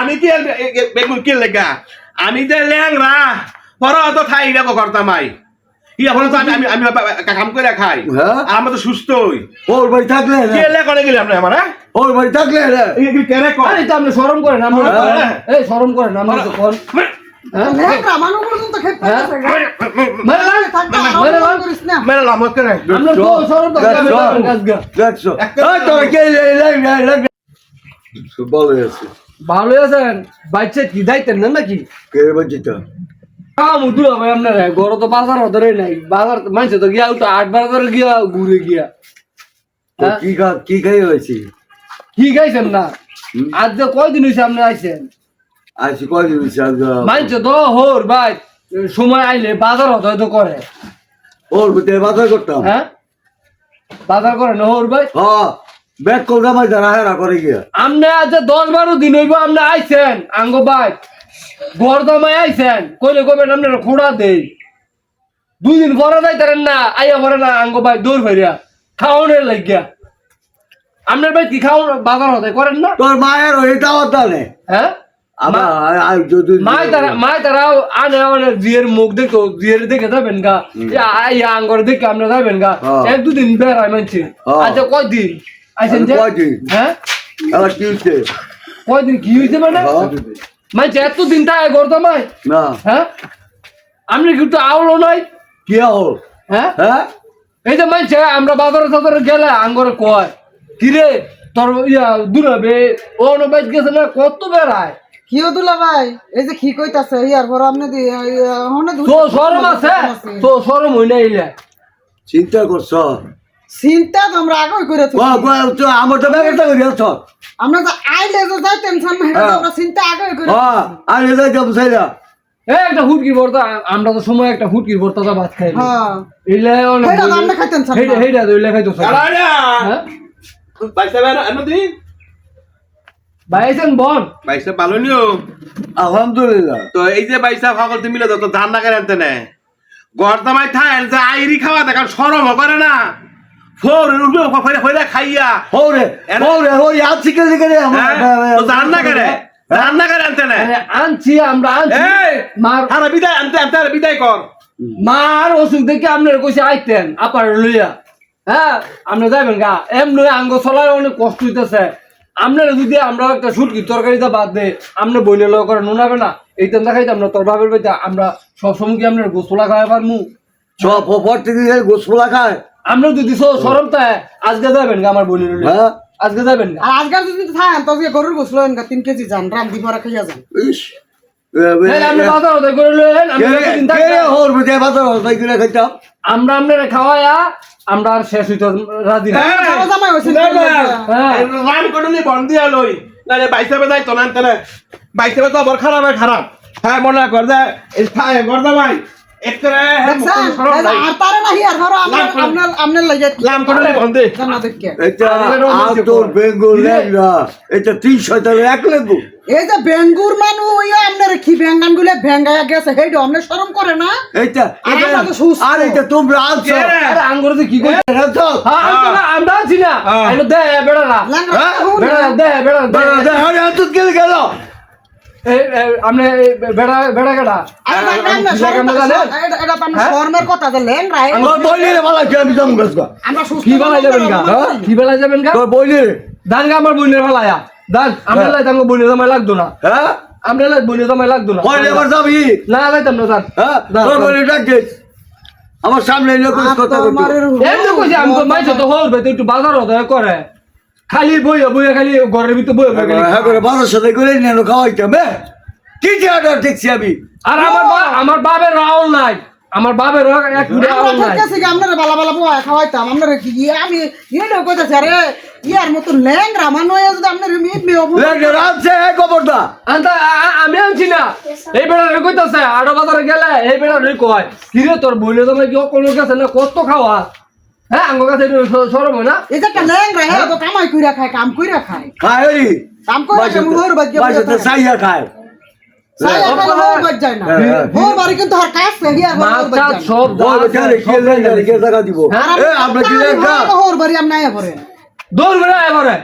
আমি কি বেগুন কি লেগা? আমি যে ল্যাংরা পর অত খাই না করতাম আই ই এখন তো আমি আমি কাম করে খাই। হ্যাঁ? আমরা তো সুস্থই ওর বাড়ি থাকলে না। কি লে করে গেলে আপনি আমার হ্যাঁ? ওর বাড়ি থাকলে না। এই কি কেরে কর আরে তো আপনি শরম করেন আমরা হ্যাঁ। এই শরম করেন আমরা তো কোন হ্যাঁ। ল্যাংরা মানুষ পর্যন্ত খেতে হ্যাঁ? পারতেছে না। মেরে লাগ থাকবে, মেরে আরাম লাগ করিস না। মেরে লাম করে বলে আছে। ভালো আছেন? বাচ্চা কি দাইতেন না নাকি? কে কাম ভাই আপনার গরো তো বাজার ধরে নাই। বাজার মানছে তো গিয়া তো আট গিয়া ঘুরে গিয়া। হ্যাঁ? কি খা- কি খাই হয়েছি? কি খাইছেন না? আজ যে কয়দিন হয়েছে আপনি আইছেন? আজকে কয়দিন হয়েছে আজকে? মানছে তো হোর ভাই সময় আইলে বাজার হয়তো করে। ওর বাজার করতাম। হ্যাঁ? বাজার করে না হোর ভাই? হ্যাঁ। ব্যাগ ধরা হেরা করে গিয়া। আপনি আজ দশ বারো দিন হইব আপনি আইছেন আঙ্গ ভাই। গরদামায় আইছেন কইলে কবেন আপনার খোড়া দেই। দুই দিন পরে যাইতারেন না আইয়া পরে না আঙ্গ ভাই দৌড় ফেরিয়া খাওয়ানোর লাগিয়া। আপনার ভাই কি খাওয়ান বাজার হতে করেন না? তোর মায়ের ওই দাওয়াত দানে। হ্যাঁ? মুখ দেখো জিয়ের দেখে যাবেন গা। আই আঙ্গর দেখে আপনি যাবেন গা। এক দুদিন বেড়ায় মানছি। আচ্ছা কয়দিন? আইছেন যে? হ্যাঁ? আবার কি কয়দিন? কি হয়েছে মানে? হ্যাঁ? মানছে এত দিন তাই গরদামায় না। হ্যাঁ? আপনি কি একটু আউলো নাই। কি হল হ্যাঁ? হ্যাঁ? এই যে মানছে আমরা বাজারে টাজারে গেলে আঙ্গরে কয় কিরে তোর ইয়া দূরাবে ও নবাইজ গেছে না কত বেড়ায়? কিও দুলা ভাই? এই যে কি কইতাছে ইয়ার পর আপনি দি হনে তো সরম আছে? তো সরম হই না ইলে চিন্তা করছ? চিন্তা তো আমরা আগে করে তো আমার তো করি আছ আমরা যে আইলে যে যাই টেনশন হ্যাঁ। আমরা চিন্তা আগে করে হ্যাঁ আমি যাই যাব সাইরা এ একটা হুটকি ভর্তা আমরা তো সময় একটা হুটকি ভর্তা তো ভাত খাই হ্যাঁ। আমরা খাইতেন। তো খাইতো। হ্যাঁ? বের বল। বাইসা ভালো নিও। আলহামদুলিল্লাহ। তো এই যে বাইসা সকল তুমি মিলে তো ধান না করে আনতে নে। গরদামাই থাকেন যে আইরি খাওয়া দেখান সরম করে না। ফোর উঠবে ফেরে ফেরে খাইয়া। হৌরে এনে- হৌরে হৌরে আছি কে লিখে রে হ্যাঁ? তো ধান না করে ধান না করে আনতে নে? আনছি আমরা আনছি। মার হারা বিদায় আনতে আনতে আর বিদায় কর। মার অসুখ দেখে আপনার কইছে আইতেন আপার লইয়া। হ্যাঁ আপনি যাবেন গা। এম এমনি আঙ্গ চলার অনেক কষ্ট হইতেছে। আপনারা যদি আমরা একটা সুটকি তরকারিটা বাদ দে আপনি বইলে লয় করে নুনাবে না। এইটা দেখাইতাম না তোর বাড়িতে আমরা সবসময় কি আপনার গোসলা খাওয়াই পারমু? সব প্রতিদিন গোসলা খায় আমরা যদি সরম তাই আজকে যাবেন আমার লইয়া হ্যাঁ। আজকে যাবেন আর আজকাল যদি থাকেন তো আজকে গরুর গোসল হইন তিন কেজি যান রান্দি পরে খাইয়া যান। আমরা আপনারা খাওয়ায়া আমরা আর শেষ হইতে রাজি না। হ্যাঁ রান করলে বন্ধ লই বাইসা তো না। বাইসা খারাপ খারাপ। হ্যাঁ মনে কর সরম এই যে বেঙ্গুর মানু ইয়া আপনার কি বেঙ্গান গুলে ভেঙ্গায়া গেছে? হেইডো আপনি শরম করে না? এইটা আর এটা- আমরা তো সুস্থ। আর এটা তোমরা আনছো। আরে আঙ্গুরে কি কই এটা তো আমি তো না, আমরা আছি না। দে বেড়া না। ল্যাংড়া? হুন। বেড়া দে বেড়া দে দাঁড়া, দাঁড়া, আরে এত গেলে গেল এই এই, আপনি বেড়া বেড়া কেডা? আমরা কি শরম লাগাম না জানেন? এটা- এটা তো আপনার? শরমের কথা যে ল্যাংড়া এই- তোর বইলে ভালো কি আমি জম গাছ আমরা সুস্থ কি বেলা যাবেন গা? কি বেলা যাবেন গা তোর বইলে দান গা আমার বোনের বেলায়া। দান আমরা। লাই দাঙ্গ বোনের জামাই লাগতো না। হ্যাঁ? আমরা লাই বোনের জামাই লাগতো না। কয়লে এবার যাবি? না লাইতাম না দান। হ্যাঁ? তোর দান। ডাক দে। আমার সামনে এনে কথা কইতো। মারের কইছে আমি মাইছে তো হল ভাই একটু বাজার হতে করে। খালি বইয়া বইয়া খালি ঘরের ভিতরে বইয়া বইয়া খালি। হ্যাঁ করে বারোর সাথে করে নিয়ে এলো খাওয়াইতাম হ্যাঁ? কি যে অর্ডার দেখছি আমি? আর আমার আমার বাবার রাউল নাই। আমার বাবার এক রাউল নাই। আপনারা বালা বালা বুয়া খাওয়াইতাম আপনারা কি আমি ইয়ে কইতাছি আরে ইয়ার মতো ল্যাংড়া মানুষ হয়ে যদি আপনার মিট অবস্থা- লেগে রাখছে এই খবরটা আন্তা আমি আনছি না। এই বেড়া রে কইতাছে আড়ো বাজারে গেলে এই বেড়া রে কয় কি রে তোর বইলে তো নাকি কোনো কাছে না কত খাওয়া? হ্যাঁ আমার কাছে সরম না? যে একটা ল্যাংড়া হ্যাঁ তো কামাই কইরা খায় কাম কইরা খায়। খায় ওই কাম কইরা খায় মোহর বাজ্য বাসাতে সাইয়া খায়। হ্যাঁ, হ্যাঁ। হ্যাঁ? দৌড় বেড়া এবারে